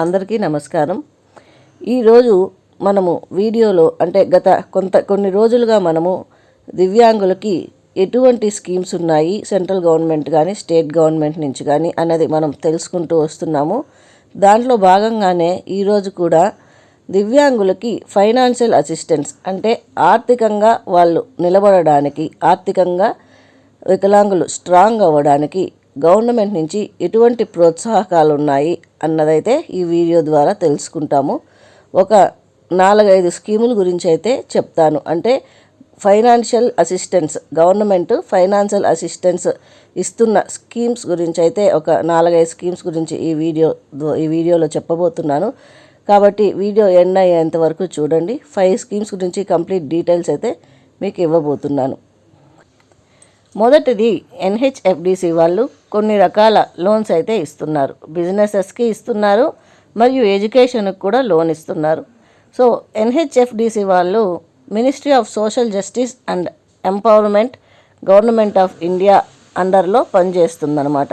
అందరికీ నమస్కారం. ఈరోజు మనము వీడియోలో అంటే గత కొంత కొన్ని రోజులుగా మనము దివ్యాంగులకి ఎటువంటి స్కీమ్స్ ఉన్నాయి? సెంట్రల్ గవర్నమెంట్ కానీ స్టేట్ గవర్నమెంట్ నుంచి కానీ అన్నది మనం తెలుసుకుంటూ వస్తున్నాము. దాంట్లో భాగంగానే ఈరోజు కూడా దివ్యాంగులకి ఫైనాన్షియల్ అసిస్టెన్స్ అంటే ఆర్థికంగా వాళ్ళు నిలబడడానికి ఆర్థికంగా వికలాంగులు స్ట్రాంగ్ అవ్వడానికి గవర్నమెంట్ నుంచి ఎటువంటి ప్రోత్సాహకాలు ఉన్నాయి అన్నదైతే ఈ వీడియో ద్వారా తెలుసుకుంటాము. ఒక నాలుగైదు స్కీముల గురించి అయితే చెప్తాను. అంటే financial assistance government financial assistance ఇస్తున్న స్కీమ్స్ గురించి అయితే ఒక నాలుగైదు స్కీమ్స్ గురించి ఈ వీడియో ఈ వీడియోలో చెప్పబోతున్నాను. కాబట్టి వీడియో ఎండ్ అయ్యేంత వరకు చూడండి. ఫైవ్ స్కీమ్స్ గురించి కంప్లీట్ డీటెయిల్స్ అయితే మీకు ఇవ్వబోతున్నాను. మొదటిది ఎన్హెచ్ఎఫ్డిసి వాళ్ళు కొన్ని రకాల లోన్స్ అయితే ఇస్తున్నారు. బిజినెసెస్కి ఇస్తున్నారు మరియు ఎడ్యుకేషన్కి కూడా లోన్ ఇస్తున్నారు. సో ఎన్హెచ్ఎఫ్డిసి వాళ్ళు ministry of social justice and empowerment government of India అండర్లో పనిచేస్తుందన్నమాట.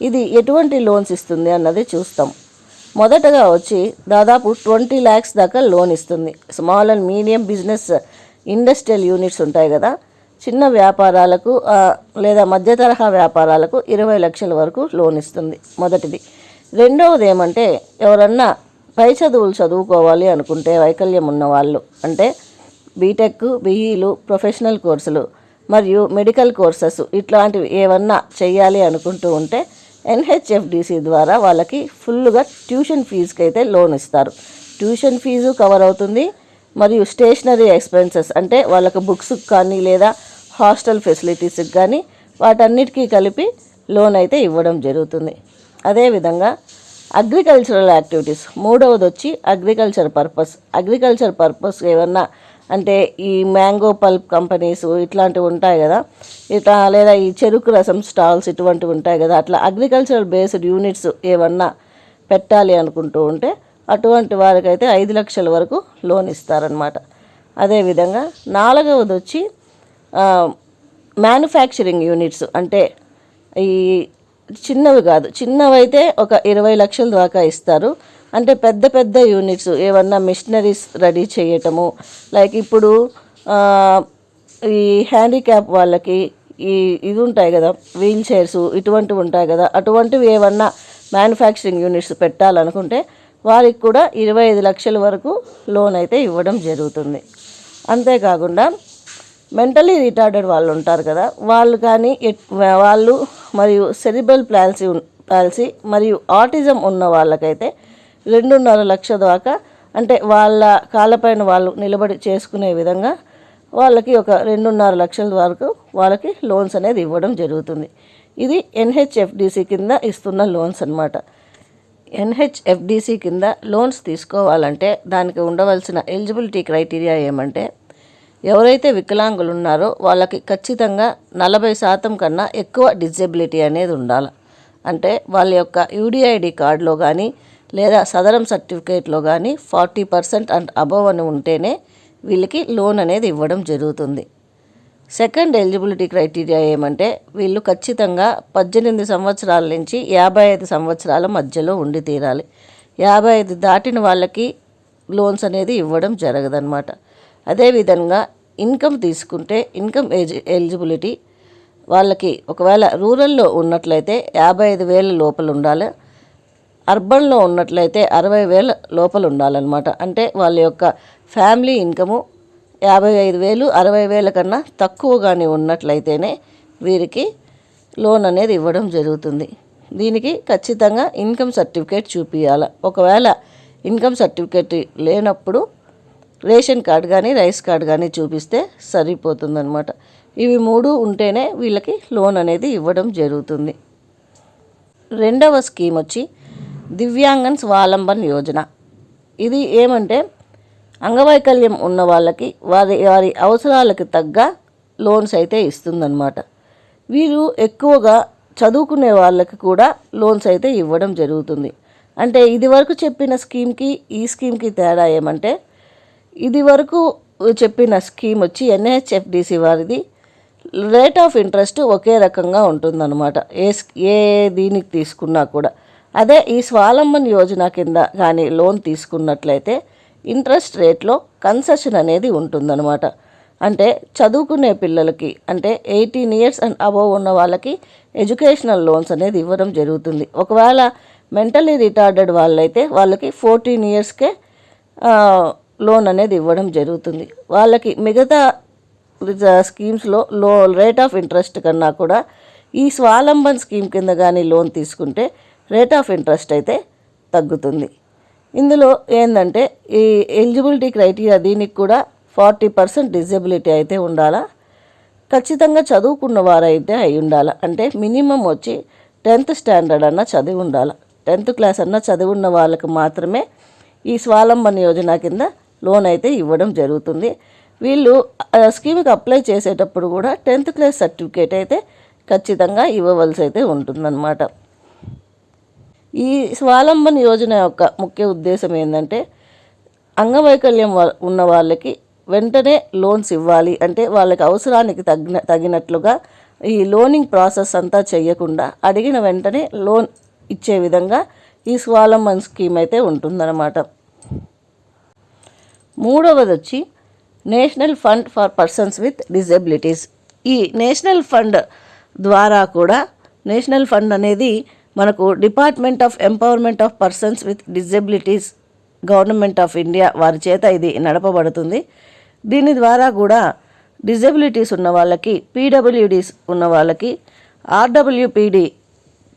ఇది ఎటువంటి లోన్స్ ఇస్తుంది అన్నది చూస్తాం. మొదటగా వచ్చి దాదాపు ట్వంటీ ల్యాక్స్ దాకా లోన్ ఇస్తుంది. Small and medium business industrial units ఉంటాయి కదా చిన్న వ్యాపారాలకు లేదా మధ్య తరహా వ్యాపారాలకు ఇరవై లక్షల వరకు లోన్ ఇస్తుంది మొదటిది. రెండవది ఏమంటే ఎవరన్నా పై చదువులు చదువుకోవాలి అనుకుంటే వైకల్యం ఉన్నవాళ్ళు అంటే బీటెక్ బీఈలు ప్రొఫెషనల్ కోర్సులు మరియు మెడికల్ కోర్సెస్ ఇట్లాంటివి ఏమన్నా చేయాలి అనుకుంటూ ఉంటే ఎన్హెచ్ఎఫ్డిసి ద్వారా వాళ్ళకి ఫుల్గా ట్యూషన్ ఫీజుకి అయితే లోన్ ఇస్తారు. ట్యూషన్ ఫీజు కవర్ అవుతుంది మరియు స్టేషనరీ ఎక్స్పెన్సెస్ అంటే వాళ్ళకి బుక్స్ కానీ లేదా హాస్టల్ ఫెసిలిటీస్కి కానీ వాటన్నిటికీ కలిపి లోన్ అయితే ఇవ్వడం జరుగుతుంది. అదేవిధంగా అగ్రికల్చరల్ యాక్టివిటీస్ మూడవది వచ్చి అగ్రికల్చర్ పర్పస్. అగ్రికల్చర్ పర్పస్ ఏమన్నా అంటే ఈ మ్యాంగో పల్ప్ కంపెనీస్ ఇట్లాంటివి ఉంటాయి కదా. ఇట్లా లేదా ఈ చెరుకు రసం స్టాల్స్ ఇటువంటివి ఉంటాయి కదా. అట్లా అగ్రికల్చరల్ బేస్డ్ యూనిట్స్ ఏమన్నా పెట్టాలి అనుకుంటూ ఉంటే అటువంటి వారికైతే ఐదు లక్షల వరకు లోన్ ఇస్తారనమాట అదేవిధంగా నాలుగవది వచ్చి మ్యానుఫ్యాక్చరింగ్ యూనిట్స్ అంటే ఈ చిన్నవి కాదు చిన్నవైతే ఒక ఇరవై లక్షల దాకా ఇస్తారు. అంటే పెద్ద పెద్ద యూనిట్స్ ఏమన్నా మిషనరీస్ రెడీ చేయటము లైక్ ఇప్పుడు ఈ హ్యాండిక్యాప్ వాళ్ళకి ఈ ఇది ఉంటాయి కదా వీల్ చైర్స్ ఇటువంటివి ఉంటాయి కదా అటువంటివి ఏమన్నా మ్యానుఫ్యాక్చరింగ్ యూనిట్స్ పెట్టాలనుకుంటే వారికి కూడా ఇరవై ఐదు లక్షల వరకు లోన్ అయితే ఇవ్వడం జరుగుతుంది. అంతేకాకుండా మెంటలీ రిటార్డెడ్ వాళ్ళు ఉంటారు కదా వాళ్ళు కానీ వాళ్ళు మరియు సెరిబల్ ప్లాల్సీ పాలసీ మరియు ఆటిజం ఉన్న వాళ్ళకైతే రెండున్నర లక్ష దాకా అంటే వాళ్ళ కాళ్ళపైన వాళ్ళు నిలబడి చేసుకునే విధంగా వాళ్ళకి ఒక రెండున్నర లక్షల వరకు వాళ్ళకి లోన్స్ అనేది ఇవ్వడం జరుగుతుంది. ఇది ఎన్హెచ్ఎఫ్డిసి కింద ఇస్తున్న లోన్స్ అన్నమాట. ఎన్హెచ్ఎఫ్డిసి కింద లోన్స్ తీసుకోవాలంటే దానికి ఉండవలసిన ఎలిజిబిలిటీ క్రైటీరియా ఏమంటే ఎవరైతే వికలాంగులు ఉన్నారో వాళ్ళకి ఖచ్చితంగా నలభై శాతం కన్నా ఎక్కువ డిజబిలిటీ అనేది ఉండాలి. అంటే వాళ్ళ యొక్క యూడిఐడి కార్డులో కానీ లేదా సదరం సర్టిఫికేట్లో కానీ ఫార్టీ పర్సెంట్ అండ్ అబవ్ అని ఉంటేనే వీళ్ళకి లోన్ అనేది ఇవ్వడం జరుగుతుంది. సెకండ్ ఎలిజిబిలిటీ క్రైటీరియా ఏమంటే వీళ్ళు ఖచ్చితంగా పద్దెనిమిది సంవత్సరాల నుంచి యాభై ఐదు సంవత్సరాల మధ్యలో ఉండి తీరాలి. యాభై ఐదు దాటిన వాళ్ళకి లోన్స్ అనేది ఇవ్వడం జరగదన్నమాట. అదేవిధంగా ఇన్కమ్ తీసుకుంటే ఇన్కమ్ ఏజ్ ఎలిజిబిలిటీ వాళ్ళకి ఒకవేళ రూరల్లో ఉన్నట్లయితే యాభై ఐదు వేల లోపల ఉండాలి. అర్బన్లో ఉన్నట్లయితే అరవై వేల లోపల ఉండాలన్నమాట. అంటే వాళ్ళ యొక్క ఫ్యామిలీ ఇన్కము యాభై ఐదు వేలు అరవై వేల కన్నా తక్కువగానే ఉన్నట్లయితేనే వీరికి లోన్ అనేది ఇవ్వడం జరుగుతుంది. దీనికి ఖచ్చితంగా ఇన్కమ్ సర్టిఫికేట్ చూపించాలి ఒకవేళ ఇన్కమ్ సర్టిఫికేట్ లేనప్పుడు రేషన్ కార్డు కానీ రైస్ కార్డు కానీ చూపిస్తే సరిపోతుందనమాట ఇవి మూడు ఉంటేనే వీళ్ళకి లోన్ అనేది ఇవ్వడం జరుగుతుంది. రెండవ స్కీమ్ వచ్చి దివ్యాంగన్ స్వాలంబన్ యోజన. ఇది ఏమంటే అంగవైకల్యం ఉన్న వాళ్ళకి వారి వారి అవసరాలకు తగ్గ లోన్స్ అయితే ఇస్తుందన్నమాట. వీరు ఎక్కువగా చదువుకునే వాళ్ళకి కూడా లోన్స్ అయితే ఇవ్వడం జరుగుతుంది. అంటే ఇది వరకు చెప్పిన స్కీమ్కి ఈ స్కీమ్కి తేడా ఏమంటే ఇది వరకు చెప్పిన స్కీమ్ వచ్చి ఎన్హెచ్ఎఫ్డిసి వారిది. రేట్ ఆఫ్ ఇంట్రెస్ట్ ఒకే రకంగా ఉంటుందన్నమాట. ఏ ఏ దీనికి తీసుకున్నా కూడా. అదే ఈ స్వాలంబన్ యోజన కింద కానీ లోన్ తీసుకున్నట్లయితే ఇంట్రెస్ట్ రేట్లో కన్సెషన్ అనేది ఉంటుందన్నమాట. అంటే చదువుకునే పిల్లలకి అంటే ఎయిటీన్ ఇయర్స్ అండ్ అబోవ్ ఉన్న వాళ్ళకి ఎడ్యుకేషనల్ లోన్స్ అనేది ఇవ్వడం జరుగుతుంది. ఒకవేళ మెంటలీ రిటార్డెడ్ వాళ్ళైతే వాళ్ళకి ఫోర్టీన్ ఇయర్స్కే లోన్ అనేది ఇవ్వడం జరుగుతుంది. వాళ్ళకి మిగతా స్కీమ్స్లో లో రేట్ ఆఫ్ ఇంట్రెస్ట్ కన్నా కూడా ఈ స్వాలంబన్ స్కీమ్ కింద కానీ లోన్ తీసుకుంటే రేట్ ఆఫ్ ఇంట్రెస్ట్ అయితే తగ్గుతుంది. ఇందులో ఏంటంటే ఈ ఎలిజిబిలిటీ క్రైటీరియా దీనికి కూడా ఫార్టీ పర్సెంట్ డిజబిలిటీ అయితే ఉండాలా? ఖచ్చితంగా చదువుకున్న వారైతే అయి ఉండాలి? అంటే మినిమం వచ్చి టెన్త్ స్టాండర్డ్ అన్న చదివి ఉండాలి? టెన్త్ క్లాస్ అన్న చదివి ఉన్న వాళ్ళకి మాత్రమే ఈ స్వాలంబన్ యోజన కింద లోన్ అయితే ఇవ్వడం జరుగుతుంది. వీళ్ళు ఆ స్కీమ్కి అప్లై చేసేటప్పుడు కూడా టెన్త్ క్లాస్ సర్టిఫికేట్ అయితే ఖచ్చితంగా ఇవ్వవలసి అయితే ఉంటుందన్నమాట. ఈ స్వాలంబన్ యోజన యొక్క ముఖ్య ఉద్దేశం ఏంటంటే అంగవైకల్యం ఉన్న వాళ్ళకి వెంటనే లోన్స్ ఇవ్వాలి. అంటే వాళ్ళకి అవసరానికి తగిన తగినట్లుగా ఈ లోనింగ్ ప్రాసెస్ అంతా చేయకుండా అడిగిన వెంటనే లోన్ ఇచ్చే విధంగా ఈ స్వాలంబన్ స్కీమ్ అయితే ఉంటుందన్నమాట. మూడవది వచ్చి national fund for persons with disabilities. ఈ నేషనల్ ఫండ్ ద్వారా కూడా నేషనల్ ఫండ్ అనేది మనకు department of empowerment of persons with disabilities government of India వారి చేత ఇది నడపబడుతుంది. దీని ద్వారా కూడా డిజబిలిటీస్ ఉన్న వాళ్ళకి పీడబ్ల్యూడీస్ ఉన్న వాళ్ళకి RWPD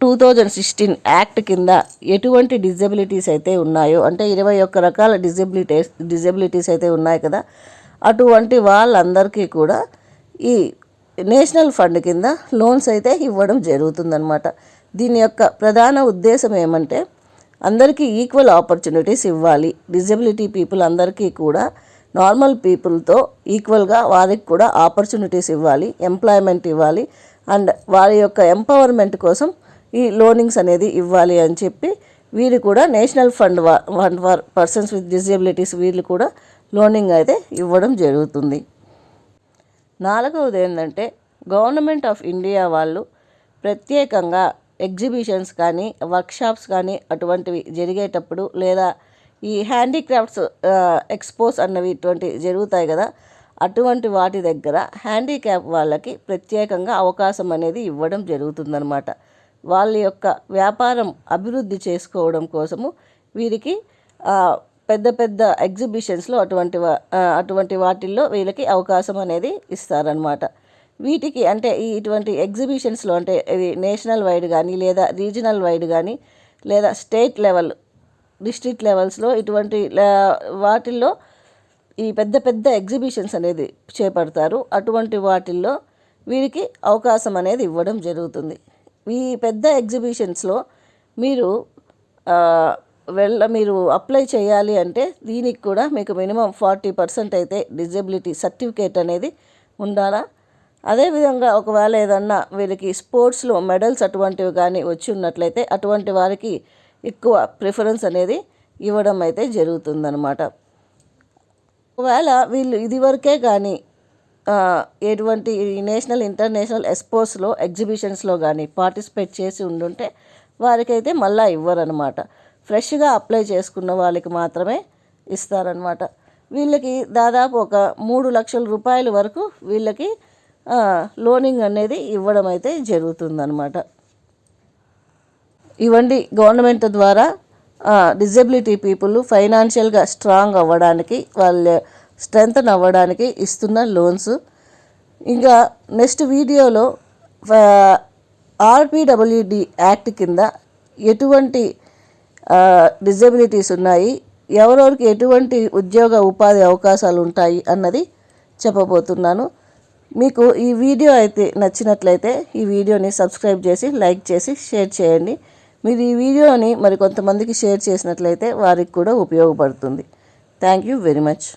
two thousand sixteen act కింద ఎటువంటి డిజబిలిటీస్ అయితే ఉన్నాయో అంటే ఇరవై ఒక్క రకాల డిజబిలిటీస్ డిజబిలిటీస్ అయితే ఉన్నాయి కదా అటువంటి వాళ్ళందరికీ కూడా ఈ నేషనల్ ఫండ్ కింద లోన్స్ అయితే ఇవ్వడం జరుగుతుందన్నమాట. దీని యొక్క ప్రధాన ఉద్దేశం ఏమంటే అందరికీ ఈక్వల్ ఆపర్చునిటీస్ ఇవ్వాలి. డిజబిలిటీ పీపుల్ అందరికీ కూడా నార్మల్ పీపుల్తో ఈక్వల్గా వారికి కూడా ఆపర్చునిటీస్ ఇవ్వాలి ఎంప్లాయ్మెంట్ ఇవ్వాలి అండ్ వారి యొక్క ఎంపవర్మెంట్ కోసం ఈ లోనింగ్స్ అనేది ఇవ్వాలి అని చెప్పి వీరు కూడా national fund fund for persons with disabilities వీళ్ళు కూడా లోనింగ్ అయితే ఇవ్వడం జరుగుతుంది. నాలుగవది ఏంటంటే గవర్నమెంట్ ఆఫ్ ఇండియా వాళ్ళు ప్రత్యేకంగా ఎగ్జిబిషన్స్ కానీ వర్క్షాప్స్ కానీ అటువంటివి జరిగేటప్పుడు లేదా ఈ హ్యాండీక్రాఫ్ట్స్ ఎక్స్పోస్ అన్నవి ఇటువంటి జరుగుతాయి కదా అటువంటి వాటి దగ్గర హ్యాండిక్యాప్ వాళ్ళకి ప్రత్యేకంగా అవకాశం అనేది ఇవ్వడం జరుగుతుందన్నమాట. వాళ్ళ యొక్క వ్యాపారం అభివృద్ధి చేసుకోవడం కోసము వీరికి పెద్ద పెద్ద ఎగ్జిబిషన్స్లో అటువంటి వా- అటువంటి వాటిల్లో వీళ్ళకి అవకాశం అనేది ఇస్తారనమాట వీటికి అంటే ఈ ఇటువంటి ఎగ్జిబిషన్స్లో అంటే ఇవి నేషనల్ వైడ్ కానీ లేదా రీజనల్ వైడ్ కానీ లేదా స్టేట్ లెవెల్ డిస్ట్రిక్ట్ లెవెల్స్లో ఇటువంటి వాటిల్లో ఈ పెద్ద పెద్ద ఎగ్జిబిషన్స్ అనేది చేపడతారు. అటువంటి వాటిల్లో వీరికి అవకాశం అనేది ఇవ్వడం జరుగుతుంది. ఈ పెద్ద ఎగ్జిబిషన్స్లో మీరు వెళ్ళ మీరు అప్లై చేయాలి అంటే దీనికి కూడా మీకు మినిమం ఫార్టీ పర్సెంట్ అయితే డిజబిలిటీ సర్టిఫికేట్ అనేది ఉండాలా? అదేవిధంగా ఒకవేళ ఏదన్నా వీరికి స్పోర్ట్స్లో మెడల్స్ అటువంటివి కానీ వచ్చి ఉన్నట్లయితే అటువంటి వారికి ఎక్కువ ప్రిఫరెన్స్ అనేది ఇవ్వడం అయితే జరుగుతుందన్నమాట. ఒకవేళ వీళ్ళు ఇదివరకే కానీ ఎటువంటి నేషనల్ ఇంటర్నేషనల్ ఎక్స్పోస్లో ఎగ్జిబిషన్స్లో కానీ పార్టిసిపేట్ చేసి ఉండుంటే వారికైతే మళ్ళీ ఇవ్వరనమాట ఫ్రెష్గా అప్లై చేసుకున్న వాళ్ళకి మాత్రమే ఇస్తారనమాట వీళ్ళకి దాదాపు ఒక మూడు లక్షల రూపాయల వరకు వీళ్ళకి లోనింగ్ అనేది ఇవ్వడం అయితే జరుగుతుందనమాట ఇవ్వండి గవర్నమెంట్ ద్వారా డిజబిలిటీ పీపుల్ ఫైనాన్షియల్గా స్ట్రాంగ్ అవ్వడానికి వాళ్ళ స్ట్రెంగ్త్ అవ్వడానికి ఇస్తున్న లోన్స్. ఇంకా నెక్స్ట్ వీడియోలో ఆర్పిడబ్ల్యూడి యాక్ట్ కింద ఎటువంటి డిజబిలిటీస్ ఉన్నాయి ఎవరెవరికి ఎటువంటి ఉద్యోగ ఉపాధి అవకాశాలు ఉంటాయి అన్నది చెప్పబోతున్నాను. మీకు ఈ వీడియో అయితే నచ్చినట్లయితే ఈ వీడియోని సబ్స్క్రైబ్ చేసి లైక్ చేసి షేర్ చేయండి. మీరు ఈ వీడియోని మరి కొంతమందికి షేర్ చేసినట్లయితే వారికి కూడా ఉపయోగపడుతుంది. Thank you very much.